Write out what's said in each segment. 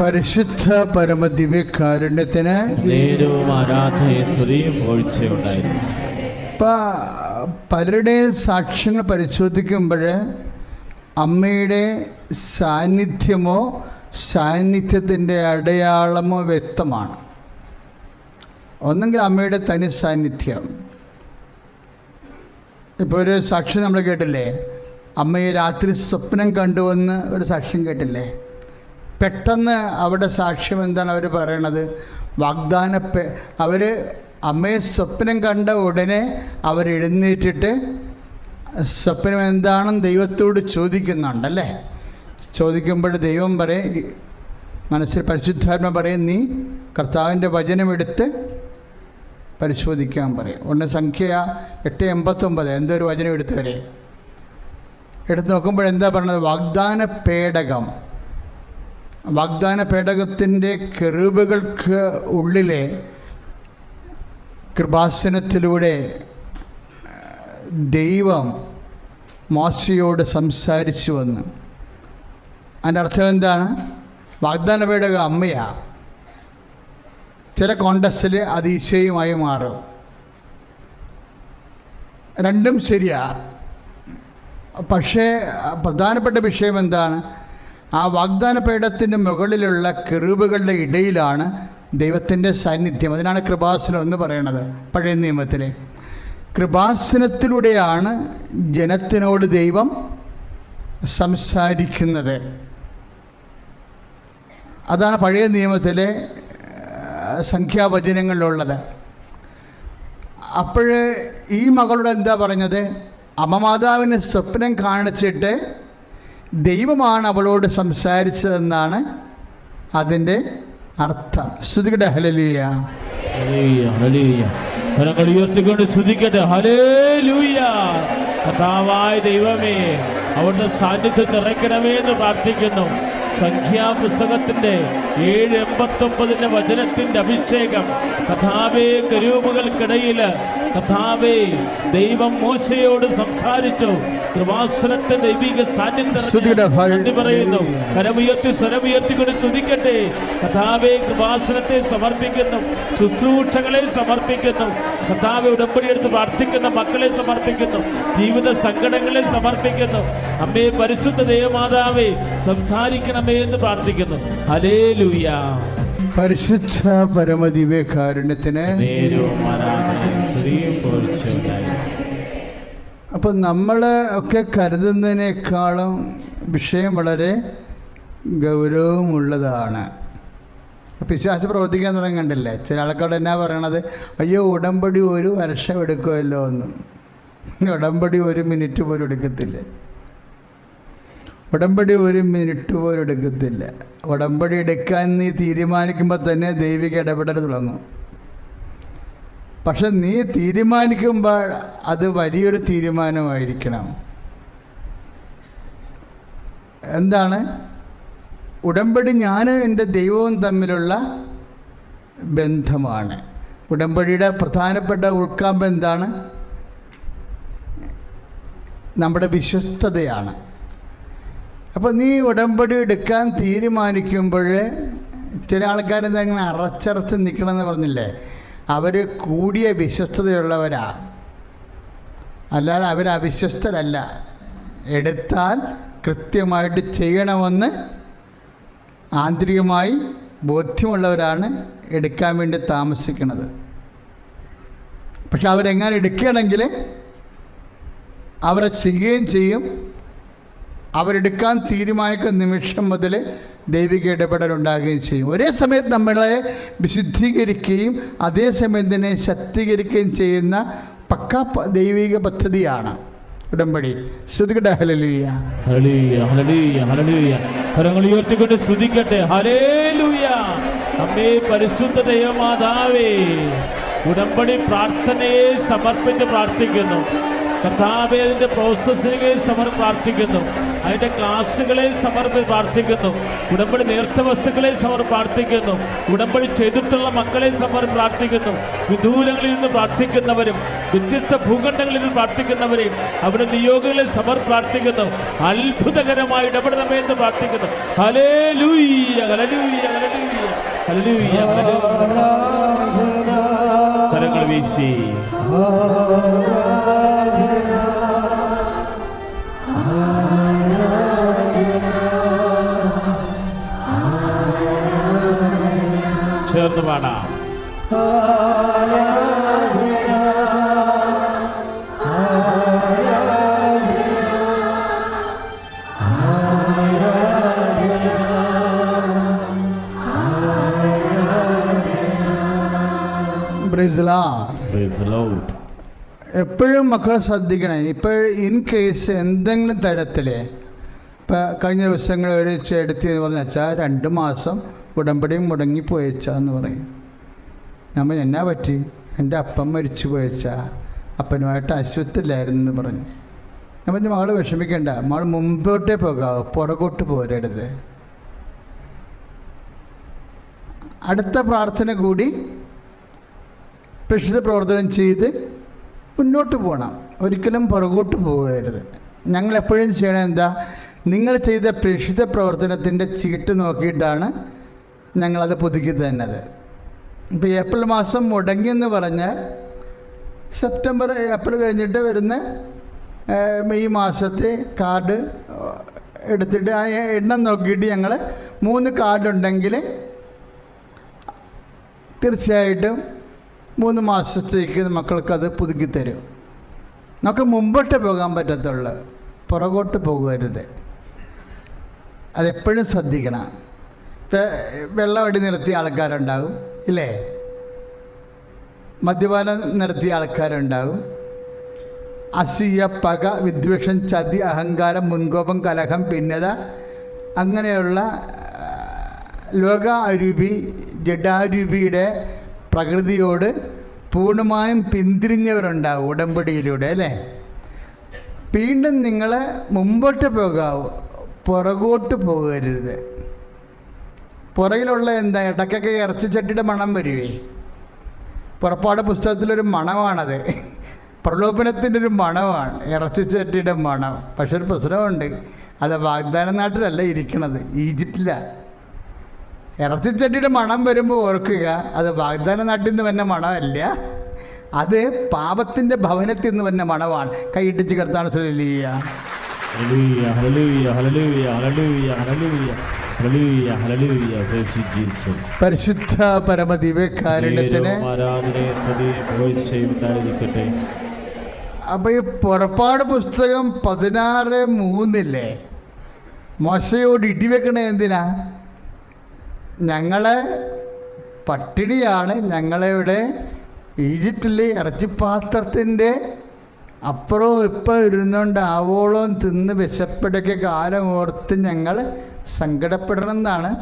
പരിശുദ്ധ സ്തുതിയും പോഴ്ചയുണ്ടായിരുന്നു ഇപ്പം പലരുടെയും സാക്ഷ്യങ്ങൾ പരിശോധിക്കുമ്പോൾ അമ്മയുടെ സാന്നിധ്യമോ സാന്നിധ്യത്തിന്റെ അടയാളമോ വ്യക്തമാണ്. ഒന്നെങ്കിൽ അമ്മയുടെ തനി സാന്നിധ്യം. ഇപ്പോൾ ഒരു സാക്ഷ്യം നമ്മൾ കേട്ടില്ലേ? അമ്മയെ രാത്രി സ്വപ്നം കണ്ടുവന്ന് ഒരു സാക്ഷ്യം കേട്ടില്ലേ? പെട്ടെന്ന് അവിടെ സാക്ഷ്യം എന്താണ് അവർ പറയണത്? വാഗ്ദാന അവർ അമ്മയെ സ്വപ്നം കണ്ട ഉടനെ അവരെഴുന്നേറ്റിട്ട് സ്വപ്നം എന്താണെന്ന് ദൈവത്തോട് ചോദിക്കുന്നുണ്ടല്ലേ? ചോദിക്കുമ്പോൾ ദൈവം പറയും മനസ്സിൽ പരിശുദ്ധാത്മ പറയും നീ കർത്താവിന്റെ വചനമെടുത്ത് പരിശോധിക്കാൻ പറയും. ഒന്ന് സംഖ്യ എട്ട് എൺപത്തൊമ്പത്. ഒരു വചനം എടുത്തു വരെ. എടുത്ത് നോക്കുമ്പോൾ എന്താ പറഞ്ഞത്? വാഗ്ദാന പേടകം. വാഗ്ദാന പേടകത്തിന്റെ കെറൂബുകൾക്ക് ഉള്ളിലെ കൃപാസനത്തിലൂടെ ദൈവം മോശയോട് സംസാരിച്ചു വന്നു. അതിന്റെ അർത്ഥം എന്താണ്? വാഗ്ദാന പേടകം അമ്മയാ. ചില കോണ്ടസ്റ്റിൽ അത് ഈശയുമായി മാറും. രണ്ടും ശരിയാ. പക്ഷേ പ്രധാനപ്പെട്ട വിഷയം എന്താണ്? ആ വാഗ്ദാന പീഠത്തിന്റെ മുകളിലുള്ള കെറുബുകളുടെ ഇടയിലാണ് ദൈവത്തിന്റെ സാന്നിധ്യം. അതിനാണ് കൃപാസനം എന്ന് പറയുന്നത് പഴയ നിയമത്തിൽ. കൃപാസനത്തിലൂടെയാണ് ജനത്തിനോട് ദൈവം സംസാരിക്കുന്നത്. അതാണ് പഴയ നിയമത്തിലെ സംഖ്യാവചനങ്ങളിലുള്ളത്. അപ്പോൾ ഈ മകളുടെ എന്താ പറഞ്ഞത്? അമ്മമാതാവിന് സ്വപ്നം കാണിച്ചിട്ട് ദൈവമാണ് അവളോട് സംസാരിച്ചതെന്നാണ് അതിന്റെ അർത്ഥം. ശ്രുതികട ഹലലിയ ഉയർത്തിക്കൊണ്ട് ഹലേലൂയ കഥാവായ ദൈവമേ അവിടുന്ന് സാന്നിധ്യം നിറയ്ക്കണമേ എന്ന് പ്രാർത്ഥിക്കുന്നു. സംഖ്യാപുസ്തകത്തിന്റെ ഏഴ് എൺപത്തി ഒമ്പതിന്റെ വചനത്തിന്റെ അഭിഷേകം കഥാവേ കരൂപുകൾക്കിടയിൽ കഥാവേ ദൈവം മോശയോട് സംസാരിച്ചു. കൃപാസനത്തെ ദൈവിക സാന്നിധ്യം പറയുന്നു. കരമുയർത്തി സ്വരമുയർത്തിക്കൊണ്ട് ചുതിക്കട്ടെ കഥാവെ കൃപാസനത്തെ സമർപ്പിക്കുന്നു. ശുശ്രൂഷകളെ സമർപ്പിക്കുന്നു. കഥാവെ ഉടമ്പടി എടുത്ത് പ്രാർത്ഥിക്കുന്ന മക്കളെ സമർപ്പിക്കുന്നു. ജീവിത സങ്കടങ്ങളെ സമർപ്പിക്കുന്നു. അമ്മേ പരിശുദ്ധ ദേവമാതാവേ സംസാരിക്കണമേ എന്ന് പ്രാർത്ഥിക്കുന്നു. അലേ ലൂയ പരിശുദ്ധ പരമദിവ്യകാരുണ്യത്തിന്. അപ്പോൾ നമ്മൾ ഒക്കെ കരുതുന്നതിനേക്കാളും വിഷയം വളരെ ഗൗരവമുള്ളതാണ്. പിശാച് പ്രവർത്തിക്കാൻ തുടങ്ങണ്ടല്ലേ ചില ആൾക്കാരോട് എന്നാ പറയണത്? അയ്യോ ഉടമ്പടി ഒരു വർഷം എടുക്കുമല്ലോ എന്ന്. ഉടമ്പടി ഒരു മിനിറ്റ് പോലും എടുക്കത്തില്ല. ഉടമ്പടി ഒരു മിനിറ്റ് പോലും എടുക്കത്തില്ല. ഉടമ്പടി എടുക്കാൻ നീ തീരുമാനിക്കുമ്പോൾ തന്നെ ദൈവിക ഇടപെടൽ തുടങ്ങും. പക്ഷെ നീ തീരുമാനിക്കുമ്പോൾ അത് വലിയൊരു തീരുമാനമായിരിക്കണം. എന്താണ്? ഉടമ്പടി ഞാൻ എന്റെ ദൈവവും തമ്മിലുള്ള ബന്ധമാണ്. ഉടമ്പടിയുടെ പ്രധാനപ്പെട്ട ഉൾക്കാമ്പ് എന്താണ്? നമ്മുടെ വിശ്വസ്തതയാണ്. അപ്പോൾ നീ ഉടമ്പടി എടുക്കാൻ തീരുമാനിക്കുമ്പോൾ ചില ആൾക്കാർ ഇങ്ങനെ അറച്ചറച്ച് നിൽക്കണമെന്ന് പറഞ്ഞില്ലേ? അവർ കൂടിയ വിശ്വസ്തതയുള്ളവരാ. അല്ലാതെ അവർ അവിശ്വസ്തരല്ല. എടുത്താൽ കൃത്യമായിട്ട് ചെയ്യണമെന്ന് ആന്തരികമായി ബോധ്യമുള്ളവരാണ് എടുക്കാൻ വേണ്ടി താമസിക്കുന്നത്. പക്ഷെ അവരെങ്ങനെ എടുക്കുകയാണെങ്കിൽ അവരെ ചെയ്യുകയും ചെയ്യും. അവരെടുക്കാൻ തീരുമാനിക്കുന്ന നിമിഷം മുതൽ ദൈവിക ഇടപെടൽ ഉണ്ടാകുകയും ചെയ്യും. ഒരേ സമയത്ത് നമ്മളെ വിശുദ്ധീകരിക്കുകയും അതേസമയം തന്നെ ശക്തീകരിക്കുകയും ചെയ്യുന്ന പക്ക ദൈവിക പദ്ധതിയാണ് ഉടമ്പടി. ശ്രുതികട. ഹലലിയ അമ്മേ പരിശുദ്ധ ഉടമ്പടി പ്രാർത്ഥനയെ സമർപ്പിച്ച് പ്രാർത്ഥിക്കുന്നു. കർത്താവെ അതിന്റെ പ്രോസസ്സിനെ സമർ പ്രാർത്ഥിക്കുന്നു. അതിന്റെ ക്ലാസ്സുകളെ സമർപ്പി പ്രാർത്ഥിക്കുന്നു. ഉടമ്പടി നേർത്ത വസ്തുക്കളെ സമർ പ്രാർത്ഥിക്കുന്നു. ഉടമ്പടി ചെയ്തിട്ടുള്ള മക്കളെ സമർ പ്രാർത്ഥിക്കുന്നു. വിദൂരങ്ങളിൽ നിന്ന് പ്രാർത്ഥിക്കുന്നവരും വ്യത്യസ്ത ഭൂഖണ്ഡങ്ങളിൽ നിന്ന് പ്രാർത്ഥിക്കുന്നവരെയും അവരുടെ നിയോഗങ്ങളിൽ സമർ പ്രാർത്ഥിക്കുന്നു. അത്ഭുതകരമായ ഇടപെടണമേ എന്ന് പ്രാർത്ഥിക്കുന്നു. ഹലേ ലൂയ്യ ഹലലൂയ്യ ഹലലൂയ്യ ഹലലൂയ്യ വീശി. പാടാം. എപ്പോഴും മക്കളെ ശ്രദ്ധിക്കണം. ഇപ്പോൾ ഇൻ കേസ് എന്തെങ്കിലും തരത്തിൽ ഇപ്പം കഴിഞ്ഞ ദിവസങ്ങൾ ഒരു ചേട്ടത്തി എന്ന് പറഞ്ഞാൽ രണ്ട് മാസം ഉടമ്പടി മുടങ്ങി പോയച്ചാന്ന് പറയും. നമ്മൾ എന്നാ പറ്റി? എന്റെ അപ്പം മരിച്ചു പോയച്ചാ. അപ്പനുമായിട്ട് ആശുപത്രിയിലായിരുന്നു എന്ന് പറഞ്ഞു. ഞാൻ പറഞ്ഞു മകൾ വിഷമിക്കേണ്ട. മകൾ മുമ്പോട്ടേ പോകാവൂ. പുറകോട്ട് പോരരുത്. അടുത്ത പ്രാർത്ഥന കൂടി പ്രശ്ന പ്രവർത്തനം ചെയ്ത് മുന്നോട്ട് പോകണം ഒരിക്കലും പുറകോട്ട് പോകരുത്. ഞങ്ങൾ എപ്പോഴും ചെയ്യണം എന്താ? നിങ്ങൾ ചെയ്ത പ്രഷിത പ്രവർത്തനത്തിന്റെ ചീട്ട് നോക്കിയിട്ടാണ് ഞങ്ങളത് പുതുക്കി തന്നത് ഇപ്പോൾ ഏപ്രിൽ മാസം മുടങ്ങിയെന്ന് പറഞ്ഞാൽ സെപ്റ്റംബർ ഏപ്രിൽ കഴിഞ്ഞിട്ട് വരുന്ന മെയ് മാസത്തെ കാർഡ് എടുത്തിട്ട് ആ എണ്ണം നോക്കിയിട്ട് ഞങ്ങൾ മൂന്ന് കാർഡ് ഉണ്ടെങ്കിൽ തീർച്ചയായിട്ടും മൂന്ന് മാസത്തേക്ക് മക്കൾക്കത് പുതുക്കി തരും. നമുക്ക് മുമ്പോട്ട് പോകാൻ പറ്റത്തുള്ളൂ. പുറകോട്ട് പോകരുത്. അതെപ്പോഴും ശ്രദ്ധിക്കണം. ഇപ്പം വെള്ളം അടി നിർത്തിയ ആൾക്കാരുണ്ടാകും ഇല്ലേ? മദ്യപാനം നടത്തിയ ആൾക്കാരുണ്ടാകും. അസൂയ പക വിദ്വേഷം ചതി അഹങ്കാരം മുൻകോപം കലഹം ഭിന്നത അങ്ങനെയുള്ള ലോകാരൂപി ജഡാരൂപിയുടെ പ്രകൃതിയോട് പൂർണമായും പിന്തിരിഞ്ഞവരുണ്ടാവും ഉടമ്പടിയിലൂടെ അല്ലേ? വീണ്ടും നിങ്ങൾ മുമ്പോട്ട് പോകാവൂ പുറകോട്ട് പോകരുത്. പുറകിലുള്ള എന്താ ഇടയ്ക്കൊക്കെ ഇറച്ചിച്ചട്ടിയുടെ മണം വരുവേ. പുറപ്പാട് പുസ്തകത്തിലൊരു മണമാണത്. പ്രലോഭനത്തിന്റെ ഒരു മണമാണ് ഇറച്ചിച്ചട്ടിയുടെ മണം. പക്ഷെ ഒരു പ്രശ്നമുണ്ട്. അത് വാഗ്ദാന നാട്ടിലല്ല ഇരിക്കണത് ഈജിപ്തിലാണ് ഇറച്ചിച്ചട്ടിയുടെ മണം വരുമ്പോൾ ഓർക്കുക അത് വാഗ്ദാന നാട്ടിൽ നിന്ന് വന്ന മണമല്ല. അത് പാപത്തിന്റെ ഭവനത്തിൽ നിന്ന് വന്ന മണമാണ്. കൈയിട്ടിച്ച് കർത്താണ് ശ്രദ്ധിക്കുക പരിശുദ്ധ പരമദിവ്യകാരുണ്യത്തിന് അപ്പൊ ഈ പുറപ്പാട് പുസ്തകം പതിനാറ് മൂന്നില്ലേ? മോശയോട് ഇടിവെക്കണേ എന്തിനാ? ഞങ്ങളെ പട്ടിണിയാണ് ഞങ്ങളെവിടെ ഈജിപ്തിലെ ഇറച്ചിപ്പാത്രത്തിന്റെ അപ്പുറവും ഇപ്പം ഇരുന്നുകൊണ്ട് ആവോളം തിന്ന് വിശപ്പിടയ്ക്ക് കാലം ഓർത്ത് ഞങ്ങൾ സങ്കടപ്പെടണം എന്നാണ്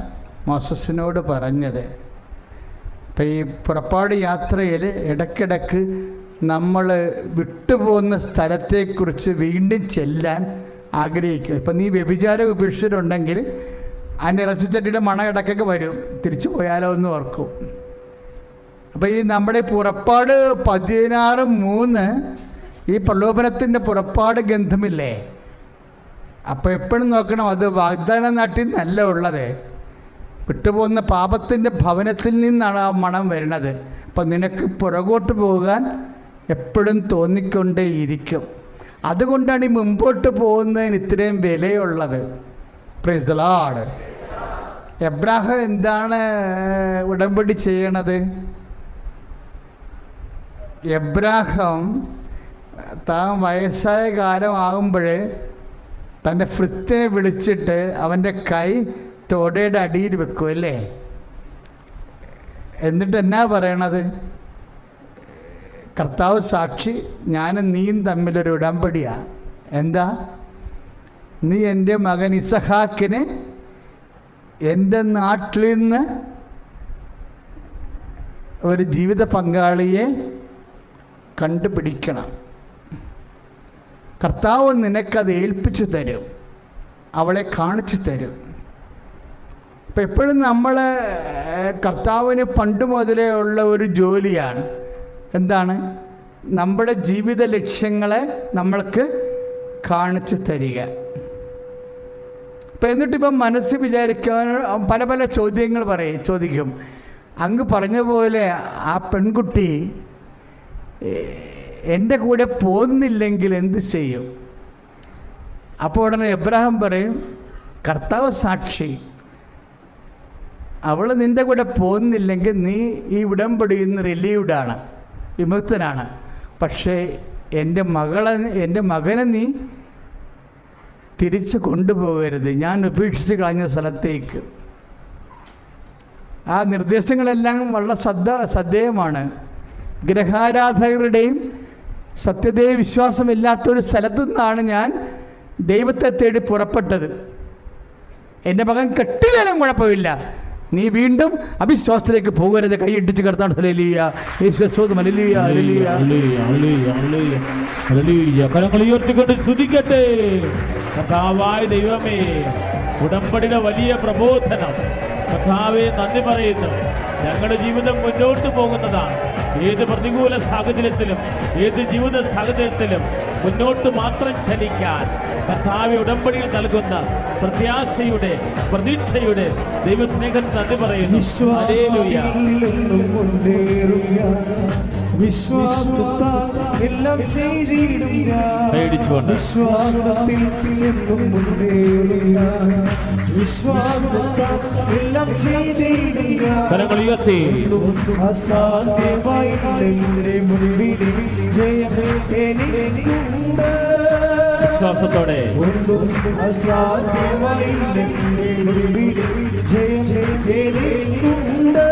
മോസസിനോട് പറഞ്ഞത്. ഇപ്പം ഈ പുറപ്പാട് യാത്രയിൽ ഇടയ്ക്കിടയ്ക്ക് നമ്മൾ വിട്ടുപോകുന്ന സ്ഥലത്തെക്കുറിച്ച് വീണ്ടും ചെല്ലാൻ ആഗ്രഹിക്കും ഇപ്പം നീ വ്യഭിചാര ഉപേക്ഷിച്ചിട്ടുണ്ടെങ്കിൽ അതിന്റെ ഇറച്ചിച്ചട്ടിയുടെ മണ ഇടയ്ക്കൊക്കെ വരും. തിരിച്ചു പോയാലോ എന്ന് ഓർക്കും. അപ്പോൾ ഈ നമ്മുടെ പുറപ്പാട് പതിനാറ് മൂന്ന് ഈ പ്രലോഭനത്തിന്റെ പുറപ്പാട് ഗന്ധമില്ലേ അപ്പോൾ എപ്പോഴും നോക്കണം അത് വാഗ്ദാന നാട്ടിൽ നിന്നല്ല ഉള്ളത്. വിട്ടുപോകുന്ന പാപത്തിന്റെ ഭവനത്തിൽ നിന്നാണ് ആ മണം വരുന്നത്. അപ്പം നിനക്ക് പുറകോട്ട് പോകാൻ എപ്പോഴും തോന്നിക്കൊണ്ടേയിരിക്കും. അതുകൊണ്ടാണ് ഈ മുമ്പോട്ട് പോകുന്നതിന് ഇത്രയും വിലയുള്ളത്. പ്രിസലാട് എബ്രാഹം എന്താണ് ഉടമ്പടി ചെയ്യണത്? എബ്രാഹം താൻ വയസ്സായ കാലമാകുമ്പോൾ തന്റെ ഫ്രിത്തിനെ വിളിച്ചിട്ട് അവന്റെ കൈ തോടയുടെ അടിയിൽ വെക്കും അല്ലേ? എന്നിട്ട് എന്നാ പറയണത്? കർത്താവ് സാക്ഷി ഞാനും നീയും തമ്മിലൊരു ഉടമ്പടിയാ. എന്താ? നീ എന്റെ മകൻ ഇസഹാക്കിന് എന്റെ നാട്ടിൽ നിന്ന് ഒരു ജീവിത പങ്കാളിയെ കണ്ടുപിടിക്കണം. കർത്താവ് നിനക്കത് ഏൽപ്പിച്ചു തരും. അവളെ കാണിച്ചു തരും. ഇപ്പം എപ്പോഴും നമ്മൾ കർത്താവിന് പണ്ട് മുതലേ ഉള്ള ഒരു ജോലിയാണ്. എന്താണ്? നമ്മുടെ ജീവിത ലക്ഷ്യങ്ങളെ നമ്മൾക്ക് കാണിച്ചു തരിക. ഇപ്പം എന്നിട്ടിപ്പം മനസ്സ് വിചാരിക്കാൻ പല പല ചോദ്യങ്ങൾ പറയും ചോദിക്കും. അങ്ങ് പറഞ്ഞ പോലെ ആ പെൺകുട്ടി എന്റെ കൂടെ പോകുന്നില്ലെങ്കിൽ എന്ത് ചെയ്യും? അപ്പോൾ ഉടനെ എബ്രാഹിം പറയും കർത്താവ് സാക്ഷി. അവൾ നിന്റെ കൂടെ പോകുന്നില്ലെങ്കിൽ നീ ഈ ഉടമ്പടിയിൽ നിന്ന് റിലീവ്ഡാണ് വിമുക്തനാണ്. പക്ഷേ എന്റെ മകളെ എന്റെ മകനെ നീ തിരിച്ച് കൊണ്ടുപോകരുത്. ഞാൻ ഉപേക്ഷിച്ച് കളഞ്ഞ സ്ഥലത്തേക്ക്. ആ നിർദ്ദേശങ്ങളെല്ലാം വളരെ ശ്രദ്ധ ശ്രദ്ധേയമാണ്. ഗ്രഹാരാധകരുടെയും സത്യതയെ വിശ്വാസമില്ലാത്ത ഒരു സ്ഥലത്തു നിന്നാണ് ഞാൻ ദൈവത്തെ തേടി പുറപ്പെട്ടത്. എന്റെ മകൻ കെട്ടിയാലും കുഴപ്പമില്ല. നീ വീണ്ടും അവിശ്വാസത്തിലേക്ക് പോകരുത്. കൈയിട്ടിച്ച് കിടത്താണ് ദൈവമേ ഉടമ്പടിയുടെ വലിയ പ്രബോധനം. കഥാവെ നന്ദി പറയുന്നു. ഞങ്ങളുടെ ജീവിതം മുന്നോട്ട് പോകുന്നതാണ്. ഏത് പ്രതികൂല സാഹചര്യത്തിലും ഏത് ജീവിത സാഹചര്യത്തിലും മുന്നോട്ട് മാത്രം ചലിക്കാൻ കർത്താവ് ഉടമ്പടിയിൽ നൽകുന്ന പ്രത്യാശയുടെ പ്രതീക്ഷയുടെ ദൈവസ്നേഹം നന്ദി പറയുന്നു. വിശ്വാസത്താൽ എല്ലാം ചെയ്തിടും ഞാൻ കൈയടിച്ചുകൊണ്ട് വിശ്വാസത്തിൽ എന്നും വിശ്വാസത്താൽ എല്ലാം ചെയ്തിടും ഞാൻ കരങ്ങൾ ഉയർത്തി അസാധ്യമായി എന്റെ മുൻപിൽ ജയം എനിക്കുണ്ട് വിശ്വാസത്തോടെ. അസാധ്യമായി എന്റെ മുൻപിൽ ജയം എനിക്കുണ്ട്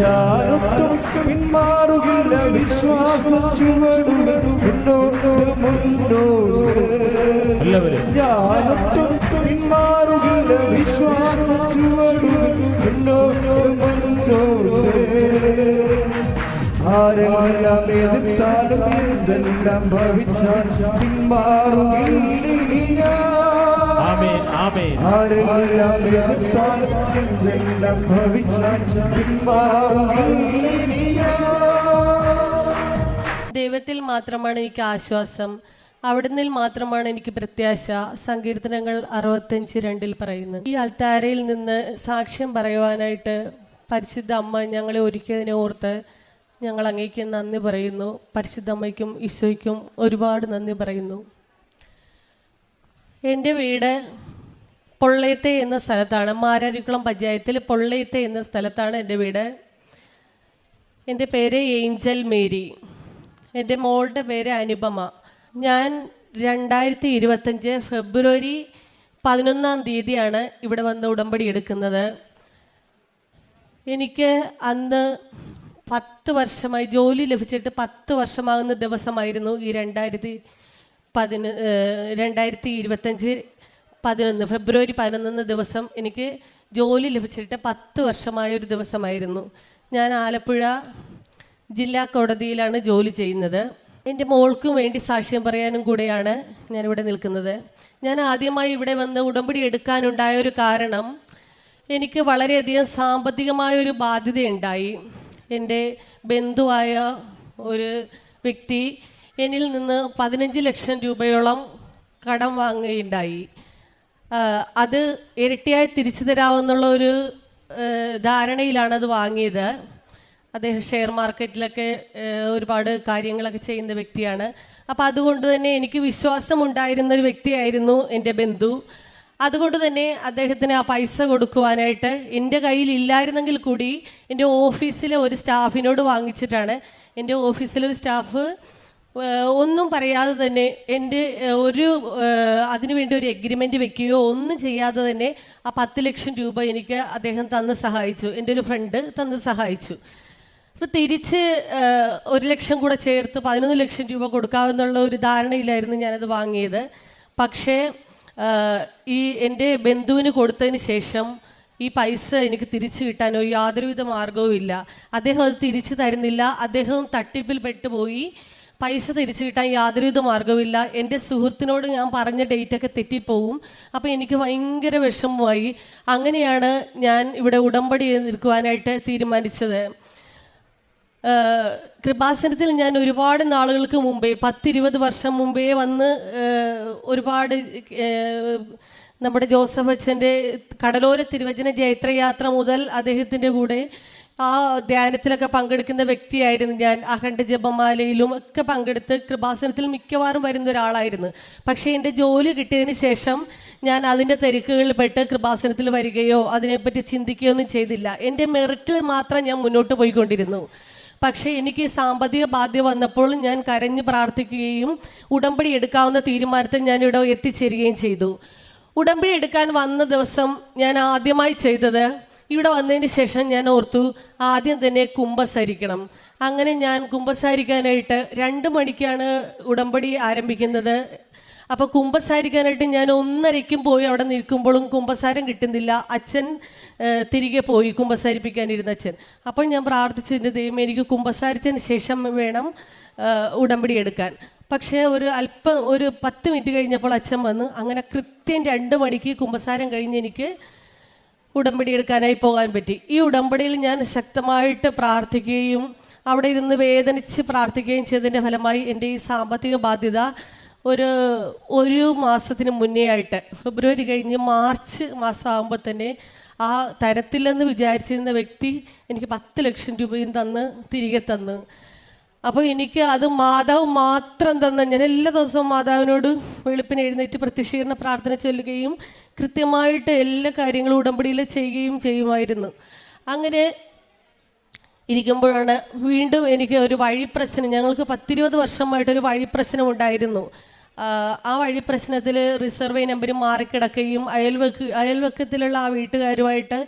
ഞാനൊട്ടും പിന്മാറുകില്ല. വിശ്വാസം ചുവടുകൾ മുന്നോട്ട് മുന്നോട്ട്. ഞാനൊട്ടും പിന്മാറുകില്ല. വിശ്വാസം ചുവടുകൾ മുന്നോട്ട് മുന്നോട്ട്. ആരെല്ലാം എതിർത്താലും എന്തെല്ലാം ഭവിച്ചാൽ പിന്മാറുകില്ല. ആരെല്ലാം എതിർത്താലും എന്തെല്ലാം ഭവിച്ചാൽ. ദൈവത്തിൽ മാത്രമാണ് എനിക്ക് ആശ്വാസം. അവിടുന്ന് മാത്രമാണ് എനിക്ക് പ്രത്യാശ. സങ്കീർത്തനങ്ങൾ അറുപത്തഞ്ച് രണ്ടിൽ പറയുന്നു. ഈ അൽത്താരയിൽ നിന്ന് സാക്ഷ്യം പറയുവാനായിട്ട് പരിശുദ്ധ അമ്മ ഞങ്ങളെ ഒരുക്കിയതിനെ ഓർത്ത് ഞങ്ങൾ അങ്ങേക്ക് നന്ദി പറയുന്നു. പരിശുദ്ധ അമ്മയ്ക്കും ഈശോയ്ക്കും ഒരുപാട് നന്ദി പറയുന്നു. എന്റെ വീട് പൊള്ളയത്തെ എന്ന സ്ഥലത്താണ്. മാരാരിക്കുളം പഞ്ചായത്തിൽ പൊള്ളയത്തെ എന്ന സ്ഥലത്താണ് എന്റെ വീട്. എന്റെ പേര് ഏഞ്ചൽ മേരി. എന്റെ മോളുടെ പേര് അനുപമ. ഞാൻ രണ്ടായിരത്തി ഇരുപത്തഞ്ച് ഫെബ്രുവരി പതിനൊന്നാം തീയതിയാണ് ഇവിടെ വന്ന് ഉടമ്പടി എടുക്കുന്നത്. എനിക്ക് അന്ന് പത്ത് വർഷമായി ജോലി ലഭിച്ചിട്ട് പത്ത് വർഷമാകുന്ന ദിവസമായിരുന്നു ഈ രണ്ടായിരത്തി പതിന രണ്ടായിരത്തി ഇരുപത്തഞ്ച് പതിനൊന്ന് ഫെബ്രുവരി പതിനൊന്ന് ദിവസം എനിക്ക് ജോലി ലഭിച്ചിട്ട് പത്ത് വർഷമായ ഒരു ദിവസമായിരുന്നു. ഞാൻ ആലപ്പുഴ ജില്ലാ കോടതിയിലാണ് ജോലി ചെയ്യുന്നത്. എന്റെ മോൾക്കും വേണ്ടി സാക്ഷ്യം പറയാനും കൂടെയാണ് ഞാനിവിടെ നിൽക്കുന്നത്. ഞാൻ ആദ്യമായി ഇവിടെ വന്ന് ഉടമ്പടി എടുക്കാനുണ്ടായ ഒരു കാരണം എനിക്ക് വളരെയധികം സാമ്പത്തികമായൊരു ബാധ്യതയുണ്ടായി. എന്റെ ബന്ധുവായ ഒരു വ്യക്തി എന്നിൽ നിന്ന് പതിനഞ്ച് ലക്ഷം രൂപയോളം കടം വാങ്ങുകയുണ്ടായി. അത് ഇരട്ടിയായി തിരിച്ചു തരാമെന്നുള്ള ഒരു ധാരണയിലാണ് അത് വാങ്ങിയത്. അദ്ദേഹം ഷെയർ മാർക്കറ്റിലൊക്കെ ഒരുപാട് കാര്യങ്ങളൊക്കെ ചെയ്യുന്ന വ്യക്തിയാണ്. അപ്പം അതുകൊണ്ട് തന്നെ എനിക്ക് വിശ്വാസം ഉണ്ടായിരുന്ന ഒരു വ്യക്തിയായിരുന്നു എന്റെ ബന്ധു. അതുകൊണ്ട് തന്നെ അദ്ദേഹത്തിന് ആ പൈസ കൊടുക്കുവാനായിട്ട് എന്റെ കയ്യിൽ ഇല്ലായിരുന്നെങ്കിൽ കൂടി എന്റെ ഓഫീസിലെ ഒരു സ്റ്റാഫിനോട് വാങ്ങിച്ചിട്ടാണ് എന്റെ ഓഫീസിലെ ഒരു സ്റ്റാഫ് ഒന്നും പറയാതെ തന്നെ എന്റെ ഒരു അതിനുവേണ്ടി ഒരു എഗ്രിമെന്റ് വെക്കുകയോ ഒന്നും ചെയ്യാതെ തന്നെ ആ പത്ത് ലക്ഷം രൂപ എനിക്ക് അദ്ദേഹം തന്ന് സഹായിച്ചു. എന്റെ ഒരു ഫ്രണ്ട് തന്ന് സഹായിച്ചു. അപ്പോൾ തിരിച്ച് ഒരു ലക്ഷം കൂടെ ചേർത്ത് പതിനൊന്ന് ലക്ഷം രൂപ കൊടുക്കാമെന്നുള്ള ഒരു ധാരണയിലായിരുന്നു ഞാനത് വാങ്ങിയത്. പക്ഷേ ഈ എന്റെ ബന്ധുവിന് കൊടുത്തതിന് ശേഷം ഈ പൈസ എനിക്ക് തിരിച്ചു കിട്ടാനോ യാതൊരുവിധ മാർഗവും ഇല്ല അദ്ദേഹം അത് തിരിച്ചു തരുന്നില്ല. അദ്ദേഹം തട്ടിപ്പിൽ പെട്ടുപോയി പൈസ തിരിച്ചു കിട്ടാൻ യാതൊരുവിധ മാർഗമില്ല എന്റെ സുഹൃത്തിനോട് ഞാൻ പറഞ്ഞ ഡേറ്റൊക്കെ തെറ്റിപ്പോവും. അപ്പോൾ എനിക്ക് ഭയങ്കര വിഷമമായി. അങ്ങനെയാണ് ഞാൻ ഇവിടെ ഉടമ്പടി നിൽക്കുവാനായിട്ട് തീരുമാനിച്ചത്. കൃപാസനത്തിൽ ഞാൻ ഒരുപാട് നാളുകൾക്ക് മുമ്പേ പത്തിരുപത് വർഷം മുമ്പേ വന്ന് ഒരുപാട് നമ്മുടെ ജോസഫ് അച്ഛന്റെ കടലോര തിരുവചന ജൈത്രയാത്ര മുതൽ അദ്ദേഹത്തിന്റെ കൂടെ ആ ധ്യാനത്തിലൊക്കെ പങ്കെടുക്കുന്ന വ്യക്തിയായിരുന്നു ഞാൻ. അഖണ്ഡ ജപമാലയിലും ഒക്കെ പങ്കെടുത്ത് കൃപാസനത്തിൽ മിക്കവാറും വരുന്ന ഒരാളായിരുന്നു. പക്ഷേ എന്റെ ജോലി കിട്ടിയതിന് ശേഷം ഞാൻ അതിന്റെ തിരക്കുകളിൽ പെട്ട് കൃപാസനത്തിൽ വരികയോ അതിനെപ്പറ്റി ചിന്തിക്കുകയോ ഒന്നും ചെയ്തില്ല. എന്റെ മെറിറ്റിൽ മാത്രം ഞാൻ മുന്നോട്ട് പോയിക്കൊണ്ടിരുന്നു. പക്ഷേ എനിക്ക് സാമ്പത്തിക ബാധ്യത വന്നപ്പോൾ ഞാൻ കരഞ്ഞ് പ്രാർത്ഥിക്കുകയും ഉടമ്പടി എടുക്കാവുന്ന തീരുമാനത്തിൽ ഞാൻ ഇവിടെ എത്തിച്ചേരുകയും ചെയ്തു. ഉടമ്പടി എടുക്കാൻ വന്ന ദിവസം ഞാൻ ആദ്യമായി ചെയ്തത് ഇവിടെ വന്നതിന് ശേഷം ഞാൻ ഓർത്തു ആദ്യം തന്നെ കുംഭസരിക്കണം അങ്ങനെ ഞാൻ കുംഭസാരിക്കാനായിട്ട് രണ്ട് മണിക്കാണ് ഉടമ്പടി ആരംഭിക്കുന്നത്. അപ്പോൾ കുംഭസാരിക്കാനായിട്ട് ഞാൻ ഒന്നരയ്ക്കും പോയി അവിടെ നിൽക്കുമ്പോഴും കുമ്പസാരം കിട്ടുന്നില്ല. അച്ഛൻ തിരികെ പോയി കുംഭസാരിപ്പിക്കാനിരുന്ന അച്ഛൻ. അപ്പോൾ ഞാൻ പ്രാർത്ഥിച്ചതിന്റെ ദൈവം എനിക്ക് കുംഭസാരിച്ചതിന് ശേഷം വേണം ഉടമ്പടി എടുക്കാൻ. പക്ഷേ ഒരു അല്പം ഒരു പത്ത് മിനിറ്റ് കഴിഞ്ഞപ്പോൾ അച്ഛൻ വന്ന് അങ്ങനെ കൃത്യം രണ്ട് മണിക്ക് കുമ്പസാരം കഴിഞ്ഞ് എനിക്ക് ഉടമ്പടി എടുക്കാനായി പോകാൻ പറ്റി. ഈ ഉടമ്പടിയിൽ ഞാൻ ശക്തമായിട്ട് പ്രാർത്ഥിക്കുകയും അവിടെ ഇരുന്ന് വേദനിച്ച് പ്രാർത്ഥിക്കുകയും ചെയ്തതിന്റെ ഫലമായി എന്റെ ഈ സാമ്പത്തിക ബാധ്യത ഒരു ഒരു മാസത്തിന് മുന്നേ ആയിട്ട് ഫെബ്രുവരി കഴിഞ്ഞ് മാർച്ച് മാസമാകുമ്പോൾ തന്നെ ആ തരത്തില്ലെന്ന് വിചാരിച്ചിരുന്ന വ്യക്തി എനിക്ക് പത്ത് ലക്ഷം രൂപയും തന്ന് തിരികെ തന്നു. അപ്പോൾ എനിക്ക് അത് മാതാവ് മാത്രം തന്ന ഞാൻ എല്ലാ ദിവസവും മാതാവിനോട് വെളുപ്പിന് എഴുന്നേറ്റ് പ്രത്യക്ഷീകരണ പ്രാർത്ഥന ചൊല്ലുകയും കൃത്യമായിട്ട് എല്ലാ കാര്യങ്ങളും ഉടമ്പടിയിൽ ചെയ്യുകയും ചെയ്യുമായിരുന്നു. അങ്ങനെ ഇരിക്കുമ്പോഴാണ് വീണ്ടും എനിക്ക് ഒരു വഴിപ്രശ്നം ഞങ്ങൾക്ക് പത്തിരുപത് വർഷമായിട്ടൊരു വഴിപ്രശ്നം ഉണ്ടായിരുന്നു. ആ വഴിപ്രശ്നത്തിൽ റിസർവേ നമ്പർ മാറിക്കിടക്കുകയും അയൽവക്ക് അയൽവക്കത്തിലുള്ള ആ വീട്ടുകാരുമായിട്ട്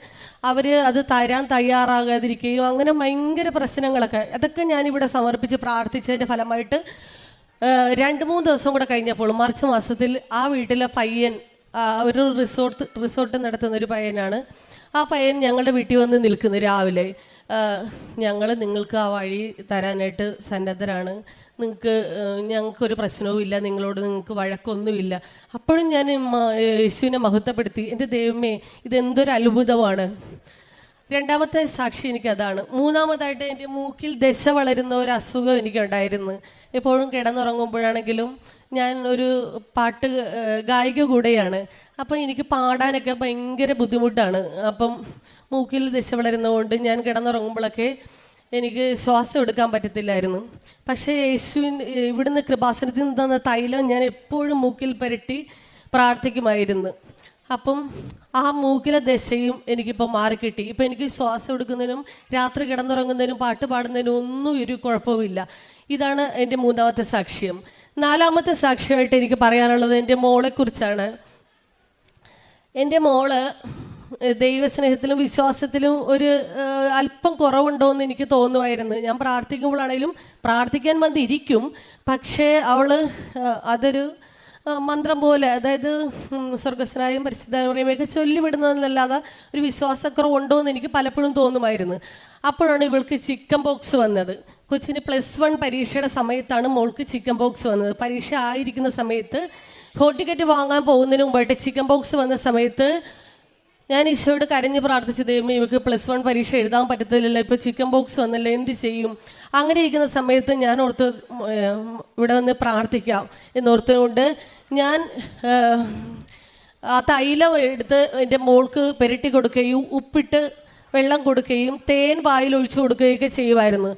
അവർ അത് തരാൻ തയ്യാറാകാതിരിക്കുകയും അങ്ങനെ ഭയങ്കര പ്രശ്നങ്ങളൊക്കെ. അതൊക്കെ ഞാനിവിടെ സമർപ്പിച്ച് പ്രാർത്ഥിച്ചതിന്റെ ഫലമായിട്ട് രണ്ട് മൂന്ന് ദിവസം കൂടെ കഴിഞ്ഞപ്പോൾ മാർച്ച് മാസത്തിൽ ആ വീട്ടിലെ പയ്യൻ ഒരു റിസോർട്ട് റിസോർട്ട് നടത്തുന്ന ഒരു പയ്യനാണ്. ആ പയ്യൻ ഞങ്ങളുടെ വീട്ടിൽ വന്ന് നിൽക്കുന്നു രാവിലെ. ഞങ്ങൾ നിങ്ങൾക്ക് ആ വഴി തരാനായിട്ട് സന്നദ്ധരാണ്. നിങ്ങൾക്ക് ഞങ്ങൾക്കൊരു പ്രശ്നവും ഇല്ല നിങ്ങളോട് നിങ്ങൾക്ക് വഴക്കൊന്നുമില്ല. അപ്പോഴും ഞാൻ യേശുവിനെ മഹത്വപ്പെടുത്തി. എന്റെ ദൈവമേ ഇതെന്തൊരു അത്ഭുതമാണ്. രണ്ടാമത്തെ സാക്ഷി എനിക്കതാണ്. മൂന്നാമതായിട്ട് എന്റെ മൂക്കിൽ ദശ വളരുന്ന ഒരു അസുഖം എനിക്കുണ്ടായിരുന്നു. എപ്പോഴും കിടന്നുറങ്ങുമ്പോഴാണെങ്കിലും ഞാൻ ഒരു പാട്ട് ഗായിക കൂടെയാണ്. അപ്പം എനിക്ക് പാടാനൊക്കെ ഭയങ്കര ബുദ്ധിമുട്ടാണ്. അപ്പം മൂക്കിൽ ദശ വളരുന്നതുകൊണ്ട് ഞാൻ കിടന്നുറങ്ങുമ്പോഴൊക്കെ എനിക്ക് ശ്വാസം എടുക്കാൻ പറ്റത്തില്ലായിരുന്നു. പക്ഷേ യേശുവിൻ ഇവിടുന്ന് കൃപാസനത്തിൽ നിന്ന് തന്ന തൈലം ഞാൻ എപ്പോഴും മൂക്കിൽ പുരട്ടി പ്രാർത്ഥിക്കുമായിരുന്നു. അപ്പം ആ മൂക്കിലെ ദശയും എനിക്കിപ്പോൾ മാറിക്കിട്ടി. ഇപ്പം എനിക്ക് ശ്വാസം എടുക്കുന്നതിനും രാത്രി കിടന്നുറങ്ങുന്നതിനും പാട്ട് പാടുന്നതിനും ഒന്നും ഒരു കുഴപ്പവുമില്ല. ഇതാണ് എന്റെ മൂന്നാമത്തെ സാക്ഷ്യം. നാലാമത്തെ സാക്ഷ്യമായിട്ട് എനിക്ക് പറയാനുള്ളത് എന്റെ മോളെക്കുറിച്ചാണ് എന്റെ മോൾ ദൈവസ്നേഹത്തിലും വിശ്വാസത്തിലും ഒരു അല്പം കുറവുണ്ടോ എന്ന് എനിക്ക് തോന്നുമായിരുന്നു. ഞാൻ പ്രാർത്ഥിക്കുമ്പോഴാണെങ്കിലും പ്രാർത്ഥിക്കാൻ വന്നിരിക്കും. പക്ഷേ അവൾ അതൊരു മന്ത്രം പോലെ അതായത് സ്വർഗസ്നായും പരിശുദ്ധമൊക്കെ ചൊല്ലിവിടുന്നതെന്നല്ലാതെ ഒരു വിശ്വാസക്കുറവ് ഉണ്ടോ എന്ന് എനിക്ക് പലപ്പോഴും തോന്നുമായിരുന്നു. അപ്പോഴാണ് ഇവൾക്ക് ചിക്കൻ ബോക്സ് വന്നത്. കൊച്ചിന് പ്ലസ് വൺ പരീക്ഷയുടെ സമയത്താണ് മോൾക്ക് ചിക്കൻ ബോക്സ് വന്നത്. പരീക്ഷ ആയിരിക്കുന്ന സമയത്ത് ഹോൾ ടിക്കറ്റ് വാങ്ങാൻ പോകുന്നതിന് മുമ്പായിട്ട് ചിക്കൻ ബോക്സ് വന്ന സമയത്ത് ഞാൻ ഈശോയോട് കരഞ്ഞ് പ്രാർത്ഥിച്ചു ദൈവമേ ഇവർക്ക് പ്ലസ് വൺ പരീക്ഷ എഴുതാൻ പറ്റത്തില്ലല്ലോ. ഇപ്പോൾ ചിക്കൻ ബോക്സ് വന്നല്ലോ എന്ത് ചെയ്യും? അങ്ങനെ ഇരിക്കുന്ന സമയത്ത് ഞാൻ ഓർത്ത് ഇവിടെ വന്ന് പ്രാർത്ഥിക്കാം എന്നോർത്തുകൊണ്ട് ഞാൻ ആ തൈലം എടുത്ത് എന്റെ മോൾക്ക് പെരട്ടി കൊടുക്കുകയും ഉപ്പിട്ട് വെള്ളം കൊടുക്കുകയും തേൻ വായിൽ ഒഴിച്ചു കൊടുക്കുകയൊക്കെ ചെയ്യുമായിരുന്നു.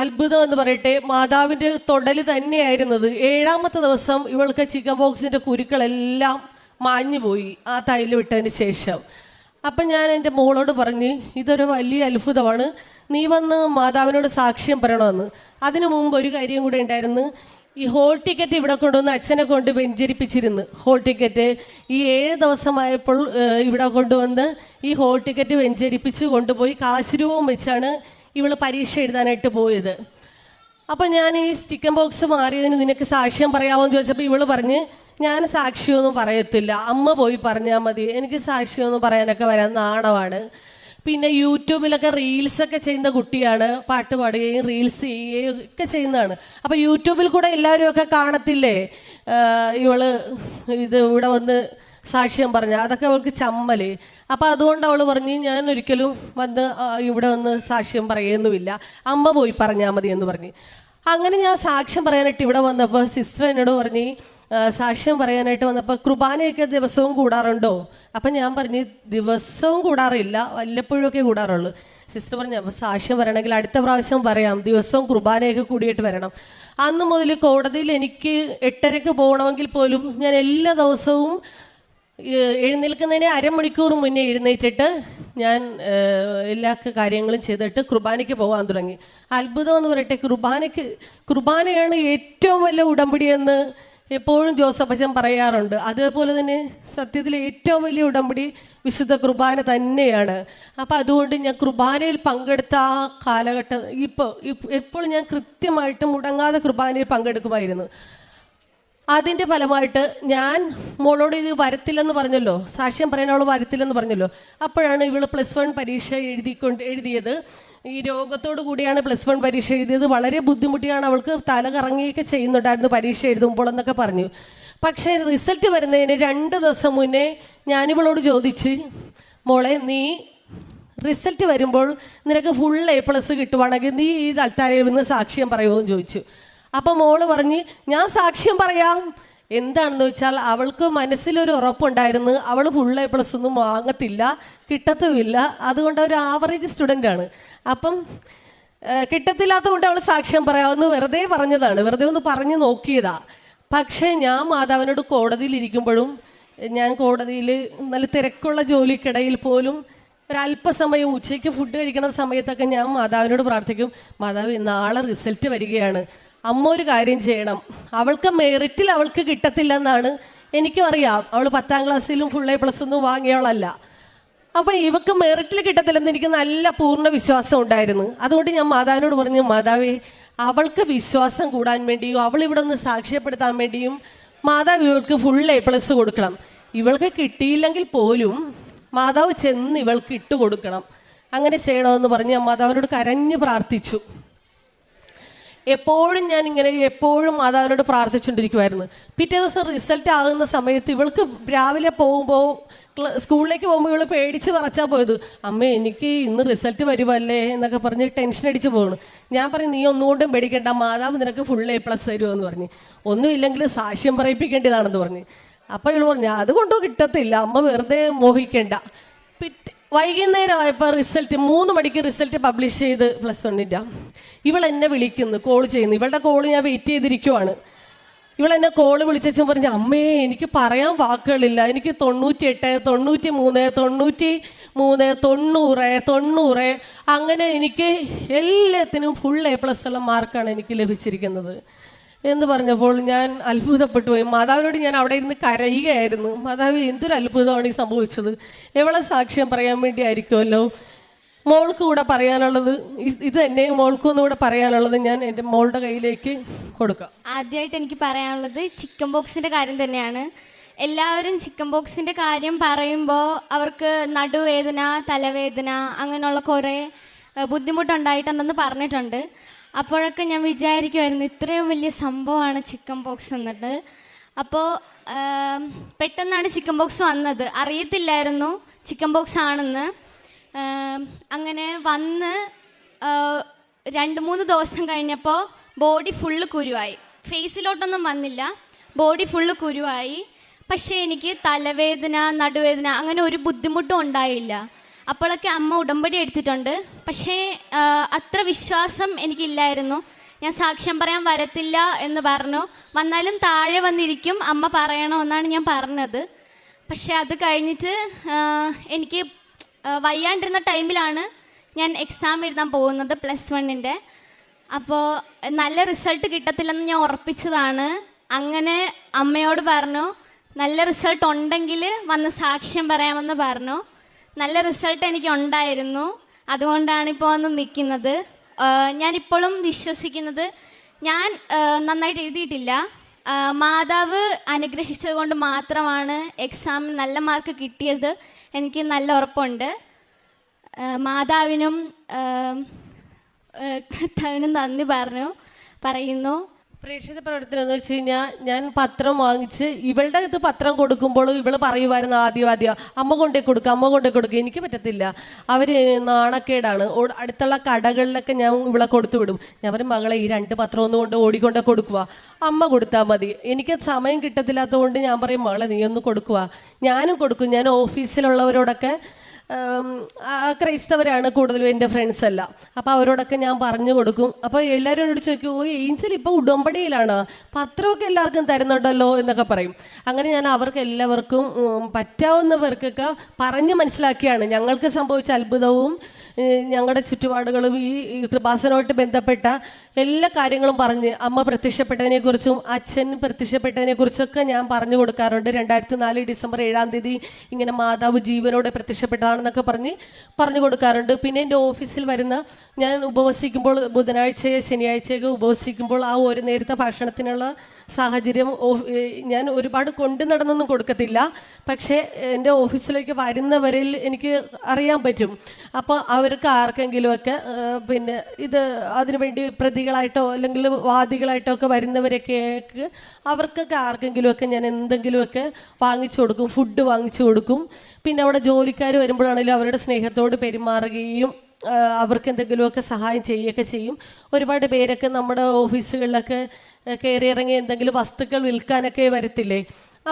അത്ഭുതം എന്ന് പറയട്ടെ മാതാവിന്റെ തൊടൽ തന്നെയായിരുന്നത്. ഏഴാമത്തെ ദിവസം ഇവൾക്ക് ചിക്കൻ ബോക്സിന്റെ കുരുക്കളെല്ലാം മാഞ്ഞു പോയി ആ തൈൽ വിട്ടതിന് ശേഷം. അപ്പം ഞാൻ എന്റെ മോളോട് പറഞ്ഞ് ഇതൊരു വലിയ അത്ഭുതമാണ്. നീ വന്ന് മാതാവിനോട് സാക്ഷ്യം പറയണമെന്ന്. അതിനു മുമ്പ് ഒരു കാര്യം കൂടെ ഉണ്ടായിരുന്നു. ഈ ഹോൾ ടിക്കറ്റ് ഇവിടെ കൊണ്ടുവന്ന് അച്ഛനെ കൊണ്ട് വെഞ്ചരിപ്പിച്ചിരുന്നു. ഹോൾ ടിക്കറ്റ് ഈ ഏഴ് ദിവസമായപ്പോൾ ഇവിടെ കൊണ്ടുവന്ന് ഈ ഹോൾ ടിക്കറ്റ് വെഞ്ചരിപ്പിച്ച് കൊണ്ടുപോയി കാശുരൂപം വെച്ചാണ് ഇവൾ പരീക്ഷ എഴുതാനായിട്ട് പോയത്. അപ്പം ഞാൻ ഈ സ്റ്റിക്കൻ ബോക്സ് മാറിയതിന് നിനക്ക് സാക്ഷ്യം പറയാമോ എന്ന് ചോദിച്ചപ്പോൾ ഇവൾ പറഞ്ഞ് ഞാൻ സാക്ഷിയൊന്നും പറയത്തില്ല. അമ്മ പോയി പറഞ്ഞാൽ മതി. എനിക്ക് സാക്ഷിയൊന്നും പറയാനൊക്കെ വരാൻ നാണമാണ്. പിന്നെ യൂട്യൂബിലൊക്കെ റീൽസൊക്കെ ചെയ്യുന്ന കുട്ടിയാണ് പാട്ട് പാടുകയും റീൽസ് ചെയ്യുകയും ഒക്കെ ചെയ്യുന്നതാണ്. അപ്പോൾ യൂട്യൂബിൽ കൂടെ എല്ലാവരും ഒക്കെ കാണത്തില്ലേ ഇവൾ ഇത് ഇവിടെ വന്ന് സാക്ഷ്യം പറഞ്ഞ അതൊക്കെ അവൾക്ക് ചമ്മൽ. അപ്പം അതുകൊണ്ട് അവൾ പറഞ്ഞു ഞാൻ ഒരിക്കലും വന്ന് ഇവിടെ വന്ന് സാക്ഷ്യം പറയുന്നുമില്ല. അമ്മ പോയി പറഞ്ഞാൽ മതി എന്ന് പറഞ്ഞു. അങ്ങനെ ഞാൻ സാക്ഷ്യം പറയാനായിട്ട് ഇവിടെ വന്നപ്പോൾ സിസ്റ്റർ എന്നോട് പറഞ്ഞ് സാക്ഷ്യം പറയാനായിട്ട് വന്നപ്പോൾ കുർബാനയൊക്കെ ദിവസവും കൂടാറുണ്ടോ? അപ്പം ഞാൻ പറഞ്ഞു ദിവസവും കൂടാറില്ല വല്ലപ്പോഴുമൊക്കെ കൂടാറുള്ളൂ. സിസ്റ്റർ പറഞ്ഞു അപ്പോൾ സാക്ഷ്യം പറയണമെങ്കിൽ അടുത്ത പ്രാവശ്യം പറയാം ദിവസവും കുർബാനയൊക്കെ കൂടിയിട്ട് വരണം. അന്ന് മുതൽ കോടതിയിൽ എനിക്ക് എട്ടരയ്ക്ക് പോകണമെങ്കിൽ പോലും ഞാൻ എല്ലാ ദിവസവും എഴുന്നേൽക്കുന്നതിന് അരമണിക്കൂർ മുന്നേ എഴുന്നേറ്റിട്ട് ഞാൻ എല്ലാ കാര്യങ്ങളും ചെയ്തിട്ട് കുർബാനയ്ക്ക് പോകാൻ തുടങ്ങി. അത്ഭുതം എന്ന് പറയട്ടെ കുർബാനയ്ക്ക് കുർബാനയാണ് ഏറ്റവും വലിയ ഉടമ്പടി എന്ന് എപ്പോഴും ജോസഫ് അച്ഛൻ പറയാറുണ്ട് അതേപോലെ തന്നെ സത്യത്തിൽ ഏറ്റവും വലിയ ഉടമ്പടി വിശുദ്ധ കുർബാന തന്നെയാണ്. അപ്പം അതുകൊണ്ട് ഞാൻ കുർബാനയിൽ പങ്കെടുത്ത ആ കാലഘട്ടം ഇപ്പോൾ ഇപ്പോൾ ഞാൻ കൃത്യമായിട്ട് മുടങ്ങാതെ കുർബാനയിൽ പങ്കെടുക്കുമായിരുന്നു. അതിന്റെ ഫലമായിട്ട് ഞാൻ മോളോട് ഇത് വരത്തില്ലെന്ന് പറഞ്ഞല്ലോ. സാക്ഷ്യം പറയാൻ വരത്തില്ലെന്ന് പറഞ്ഞല്ലോ. അപ്പോഴാണ് ഇവൾ പ്ലസ് വൺ പരീക്ഷ എഴുതിക്കൊണ്ട് എഴുതിയത്. ഈ രോഗത്തോടു കൂടിയാണ് പ്ലസ് വൺ പരീക്ഷ എഴുതിയത്. വളരെ ബുദ്ധിമുട്ടിയാണ് അവൾക്ക് തല കറങ്ങിയൊക്കെ ചെയ്യുന്നുണ്ടായിരുന്നു പരീക്ഷ എഴുതുമ്പോൾ എന്നൊക്കെ പറഞ്ഞു. പക്ഷേ റിസൾട്ട് വരുന്നതിന് രണ്ട് ദിവസം മുന്നേ ഞാനിവളോട് ചോദിച്ച് മോളെ നീ റിസൾട്ട് വരുമ്പോൾ നിനക്ക് ഫുൾ എ പ്ലസ് കിട്ടുവാണെങ്കിൽ നീ ഈ തൽത്താരയിൽ നിന്ന് സാക്ഷ്യം പറയുമോ? എന്ന് ചോദിച്ചു. അപ്പം മോൾ പറഞ്ഞ് ഞാൻ സാക്ഷ്യം പറയാം. എന്താണെന്ന് വെച്ചാൽ അവൾക്ക് മനസ്സിലൊരു ഉറപ്പുണ്ടായിരുന്നു. അവൾ ഫുൾ എ പ്ലസ് ഒന്നും വാങ്ങത്തില്ല കിട്ടത്തുമില്ല. അതുകൊണ്ട് ഒരു ആവറേജ് സ്റ്റുഡന്റ് ആണ്. അപ്പം കിട്ടത്തില്ലാത്തതുകൊണ്ട് അവൾ സാക്ഷ്യം പറയാമെന്ന് വെറുതെ പറഞ്ഞതാണ്. വെറുതെ ഒന്ന് പറഞ്ഞു നോക്കിയതാ. പക്ഷേ ഞാൻ മാതാവിനോട് കോടതിയിൽ ഇരിക്കുമ്പോഴും ഞാൻ കോടതിയിൽ നല്ല തിരക്കുള്ള ജോലിക്കിടയിൽ പോലും ഒരല്പസമയം ഉച്ചയ്ക്ക് ഫുഡ് കഴിക്കുന്ന സമയത്തൊക്കെ ഞാൻ മാതാവിനോട് പ്രാർത്ഥിക്കും മാതാവ് നാളെ റിസൾട്ട് വരികയാണ്. അമ്മ ഒരു കാര്യം ചെയ്യണം. അവൾക്ക് മെറിറ്റിൽ അവൾക്ക് കിട്ടത്തില്ലെന്നാണ് എനിക്കും അറിയാം. അവൾ പത്താം ക്ലാസ്സിലും ഫുൾ എ പ്ലസ് ഒന്നും വാങ്ങിയവളല്ല. അപ്പം ഇവക്ക് മെറിറ്റിൽ കിട്ടത്തില്ലെന്ന് എനിക്ക് നല്ല പൂർണ വിശ്വാസം ഉണ്ടായിരുന്നു. അതുകൊണ്ട് ഞാൻ മാതാവിനോട് പറഞ്ഞു മാതാവേ അവൾക്ക് വിശ്വാസം കൂടാൻ വേണ്ടിയും അവൾ ഇവിടെ നിന്ന് സാക്ഷ്യപ്പെടുത്താൻ വേണ്ടിയും മാതാവ് ഇവൾക്ക് ഫുൾ എ പ്ലസ് കൊടുക്കണം. ഇവൾക്ക് കിട്ടിയില്ലെങ്കിൽ പോലും മാതാവ് ചെന്ന് ഇവൾക്ക് ഇട്ട് കൊടുക്കണം. അങ്ങനെ ചെയ്യണമെന്ന് പറഞ്ഞ് ഞാൻ മാതാവിനോട് കരഞ്ഞ് പ്രാർത്ഥിച്ചു. എപ്പോഴും ഞാൻ ഇങ്ങനെ എപ്പോഴും മാതാവിനോട് പ്രാർത്ഥിച്ചുകൊണ്ടിരിക്കുമായിരുന്നു പിറ്റേ ദിവസം റിസൾട്ട് ആകുന്ന സമയത്ത് ഇവൾക്ക് രാവിലെ പോകുമ്പോൾ സ്കൂളിലേക്ക് പോകുമ്പോൾ ഇവൾ പേടിച്ച് പറച്ചാൽ പോയത്. അമ്മ എനിക്ക് ഇന്ന് റിസൾട്ട് വരുമല്ലേ എന്നൊക്കെ പറഞ്ഞ് ടെൻഷൻ അടിച്ച് പോകണു ഞാൻ പറഞ്ഞു നീ ഒന്നുകൊണ്ടും പേടിക്കണ്ട. മാതാവ് നിനക്ക് ഫുൾ എ പ്ലസ് തരുമെന്ന് പറഞ്ഞ്. ഒന്നുമില്ലെങ്കിൽ സാക്ഷ്യം പറയിപ്പിക്കേണ്ടതാണെന്ന് പറഞ്ഞ്. അപ്പോൾ ഇവൾ പറഞ്ഞു അതുകൊണ്ടും കിട്ടത്തില്ല. അമ്മ വെറുതെ മോഹിക്കേണ്ട. പിറ്റേ വൈകുന്നേരമായപ്പോൾ റിസൾട്ട് മൂന്ന് മണിക്ക് റിസൾട്ട് പബ്ലിഷ് ചെയ്ത് പ്ലസ് വണ്ണിന്റെ ഇവൾ എന്നെ വിളിക്കുന്നു കോൾ ചെയ്യുന്നു. ഇവളുടെ കോൾ ഞാൻ വെയിറ്റ് ചെയ്തിരിക്കുവാണ്. ഇവൾ എന്നെ കോൾ വിളിച്ചു പറഞ്ഞു അമ്മേ എനിക്ക് പറയാൻ വാക്കുകളില്ല. എനിക്ക് തൊണ്ണൂറ്റി എട്ട് തൊണ്ണൂറ്റി മൂന്ന് തൊണ്ണൂറ്റി മൂന്ന് തൊണ്ണൂറ് തൊണ്ണൂറ്. അങ്ങനെ എനിക്ക് എല്ലാത്തിനും ഫുൾ എ പ്ലസ് ഉള്ള മാർക്കാണ് എനിക്ക് ലഭിച്ചിരിക്കുന്നത്. എന്ന് പറഞ്ഞപ്പോൾ ഞാൻ അത്ഭുതപ്പെട്ടു പോയി. മാതാവിനോട് ഞാൻ അവിടെ ഇരുന്ന് കരയുകയായിരുന്നു. മാതാവ് എന്തൊരു അത്ഭുതമാണ് ഈ സംഭവിച്ചത്. എവളെ സാക്ഷ്യം പറയാൻ വേണ്ടി ആയിരിക്കുമല്ലോ മോൾക്ക് കൂടെ പറയാനുള്ളത് ഇത് തന്നെ മോൾക്കൊന്നും കൂടെ പറയാനുള്ളത് ഞാൻ എന്റെ മോളുടെ കയ്യിലേക്ക് കൊടുക്കാം. ആദ്യമായിട്ട് എനിക്ക് പറയാനുള്ളത് ചിക്കൻ ബോക്സിന്റെ കാര്യം തന്നെയാണ്. എല്ലാവരും ചിക്കൻ ബോക്സിന്റെ കാര്യം പറയുമ്പോൾ അവർക്ക് നടുവേദന തലവേദന അങ്ങനെയുള്ള കുറേ ബുദ്ധിമുട്ടുണ്ടായിട്ടുണ്ടെന്ന് പറഞ്ഞിട്ടുണ്ട്. അപ്പോഴൊക്കെ ഞാൻ വിചാരിക്കുമായിരുന്നു ഇത്രയും വലിയ സംഭവമാണ് ചിക്കൻ ബോക്സ് എന്നിട്ട്. അപ്പോൾ പെട്ടെന്നാണ് ചിക്കൻ ബോക്സ് വന്നത്. അറിയത്തില്ലായിരുന്നു ചിക്കൻ ബോക്സ് ആണെന്ന്. അങ്ങനെ വന്ന് രണ്ട് മൂന്ന് ദിവസം കഴിഞ്ഞപ്പോൾ ബോഡി ഫുള്ള് കുരുവായി. ഫേസിലോട്ടൊന്നും വന്നില്ല. ബോഡി ഫുള്ള് കുരുവായി. പക്ഷേ എനിക്ക് തലവേദന നടുവേദന അങ്ങനെ ഒരു ബുദ്ധിമുട്ടും ഉണ്ടായില്ല. അപ്പോഴൊക്കെ അമ്മ ഉടമ്പടി എടുത്തിട്ടുണ്ട്. പക്ഷേ അത്ര വിശ്വാസം എനിക്കില്ലായിരുന്നു. ഞാൻ സാക്ഷ്യം പറയാൻ വരത്തില്ല എന്ന് പറഞ്ഞു. വന്നാലും താഴെ വന്നിരിക്കും അമ്മ പറയണമെന്നാണ് ഞാൻ പറഞ്ഞത്. പക്ഷേ അത് കഴിഞ്ഞിട്ട് എനിക്ക് വയ്യാണ്ടിരുന്ന ടൈമിലാണ് ഞാൻ എക്സാം എഴുതാൻ പോകുന്നത് പ്ലസ് വണ്ണിന്റെ അപ്പോൾ നല്ല റിസൾട്ട് കിട്ടത്തില്ലെന്ന് ഞാൻ ഉറപ്പിച്ചതാണ്. അങ്ങനെ അമ്മയോട് പറഞ്ഞു നല്ല റിസൾട്ട് ഉണ്ടെങ്കിൽ വന്ന് സാക്ഷ്യം പറയാമെന്ന് പറഞ്ഞു. നല്ല റിസൾട്ട് എനിക്ക് ഉണ്ടായിരുന്നു അതുകൊണ്ടാണ് ഇപ്പോൾ വന്ന് നിൽക്കുന്നത്. ഞാനിപ്പോഴും വിശ്വസിക്കുന്നത് ഞാൻ നന്നായിട്ട് എഴുതിയിട്ടില്ല. മാതാവ് അനുഗ്രഹിച്ചത് കൊണ്ട് മാത്രമാണ് എക്സാം നല്ല മാർക്ക് കിട്ടിയത്. എനിക്ക് നല്ല ഉറപ്പുണ്ട്. മാതാവിനും കർത്താവിനും നന്ദി പറഞ്ഞു പറയുന്നു. പ്രേക്ഷിത പ്രവർത്തനം എന്ന് വെച്ച് കഴിഞ്ഞാൽ ഞാൻ പത്രം വാങ്ങിച്ച് ഇവളുടെ അടുത്ത് പത്രം കൊടുക്കുമ്പോഴും ഇവൾ പറയുമായിരുന്നു ആദ്യം ആദ്യം അമ്മ കൊണ്ടേ കൊടുക്കുക അമ്മ കൊണ്ടേ കൊടുക്കുക എനിക്ക് പറ്റത്തില്ല. അവർ നാണക്കേടാണ്. അടുത്തുള്ള കടകളിലൊക്കെ ഞാൻ ഇവളെ കൊടുത്തു വിടും. ഞാൻ പറയും മകളെ ഈ രണ്ട് പത്രം ഒന്നും കൊണ്ട് ഓടിക്കൊണ്ട് കൊടുക്കുക അമ്മ കൊടുത്താൽ മതി. എനിക്ക് സമയം കിട്ടത്തില്ലാത്തതുകൊണ്ട് ഞാൻ പറയും മകളെ നീ ഒന്ന് കൊടുക്കുക ഞാനും കൊടുക്കും. ഞാൻ ഓഫീസിലുള്ളവരോടൊക്കെ ക്രൈസ്തവരാണ് കൂടുതലും എന്റെ ഫ്രണ്ട്സ് എല്ലാം അപ്പോൾ അവരോടൊക്കെ ഞാൻ പറഞ്ഞു കൊടുക്കും. അപ്പോൾ എല്ലാവരും എന്നോട് ചോദിക്കും ഓ ഏഞ്ചൽ ഇപ്പോൾ ഉടമ്പടിയിലാണ്. പത്രമൊക്കെ എല്ലാവർക്കും തരുന്നുണ്ടല്ലോ എന്നൊക്കെ പറയും. അങ്ങനെ ഞാൻ അവർക്ക് എല്ലാവർക്കും പറ്റാവുന്നവർക്കൊക്കെ പറഞ്ഞ് മനസ്സിലാക്കിയാണ്. ഞങ്ങൾക്ക് സംഭവിച്ച അത്ഭുതവും ഞങ്ങളുടെ ചുറ്റുപാടുകളും ഈ കൃപാസനമായിട്ട് ബന്ധപ്പെട്ട എല്ലാ കാര്യങ്ങളും പറഞ്ഞ് അമ്മ പ്രത്യക്ഷപ്പെട്ടതിനെക്കുറിച്ചും അച്ഛൻ പ്രത്യക്ഷപ്പെട്ടതിനെക്കുറിച്ചൊക്കെ ഞാൻ പറഞ്ഞു കൊടുക്കാറുണ്ട്. രണ്ടായിരത്തി നാല് ഡിസംബർ ഏഴാം തീയതി ഇങ്ങനെ മാതാവ് ജീവനോടെ പ്രത്യക്ഷപ്പെട്ടതാണെന്നൊക്കെ പറഞ്ഞ് പറഞ്ഞു കൊടുക്കാറുണ്ട്. പിന്നെ എന്റെ ഓഫീസിൽ വരുന്ന ഞാൻ ഉപവസിക്കുമ്പോൾ ബുധനാഴ്ച ശനിയാഴ്ചയൊക്കെ ഉപവസിക്കുമ്പോൾ ആ ഒരു നേരത്തെ ഭക്ഷണത്തിനുള്ള സാഹചര്യം ഞാൻ ഒരുപാട് കൊണ്ടു നടന്നൊന്നും കൊടുക്കത്തില്ല. പക്ഷേ എന്റെ ഓഫീസിലേക്ക് വരുന്നവരിൽ എനിക്ക് അറിയാൻ പറ്റും. അപ്പോൾ അവർക്ക് ആർക്കെങ്കിലുമൊക്കെ പിന്നെ ഇത് അതിനുവേണ്ടി പ്രതികളായിട്ടോ അല്ലെങ്കിൽ വാദികളായിട്ടോ ഒക്കെ വരുന്നവരൊക്കെ അവർക്കൊക്കെ ആർക്കെങ്കിലുമൊക്കെ ഞാൻ എന്തെങ്കിലുമൊക്കെ വാങ്ങിച്ചു കൊടുക്കും ഫുഡ് വാങ്ങിച്ചു കൊടുക്കും. പിന്നെ അവിടെ ജോലിക്കാർ വരുമ്പോഴാണെങ്കിലും അവരുടെ സ്നേഹത്തോട് പെരുമാറുകയും അവർക്ക് എന്തെങ്കിലുമൊക്കെ സഹായം ചെയ്യുകയൊക്കെ ചെയ്യും. ഒരുപാട് പേരൊക്കെ നമ്മുടെ ഓഫീസുകളിലൊക്കെ കയറി ഇറങ്ങി എന്തെങ്കിലും വസ്തുക്കൾ വിൽക്കാനൊക്കെ വരത്തില്ലേ?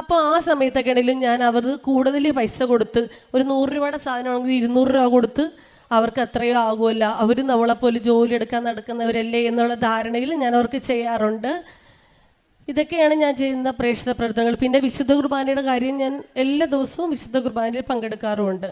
അപ്പോൾ ആ സമയത്തൊക്കെ ആണെങ്കിലും ഞാൻ അവർ കൂടുതൽ പൈസ കൊടുത്ത് ഒരു നൂറ് രൂപയുടെ സാധനമാണെങ്കിൽ ഇരുന്നൂറ് രൂപ കൊടുത്ത് അവർക്ക് അത്രയോ ആകുമല്ല. അവർ നമ്മളെപ്പോലെ ജോലി എടുക്കാൻ നടക്കുന്നവരല്ലേ എന്നുള്ള ധാരണയിൽ ഞാൻ അവർക്ക് ചെയ്യാറുണ്ട്. ഇതൊക്കെയാണ് ഞാൻ ചെയ്യുന്ന പ്രേക്ഷിത പ്രവർത്തനങ്ങൾ. പിന്നെ വിശുദ്ധ കുർബാനയുടെ കാര്യം ഞാൻ എല്ലാ ദിവസവും വിശുദ്ധ കുർബാനയിൽ പങ്കെടുക്കാറുമുണ്ട്.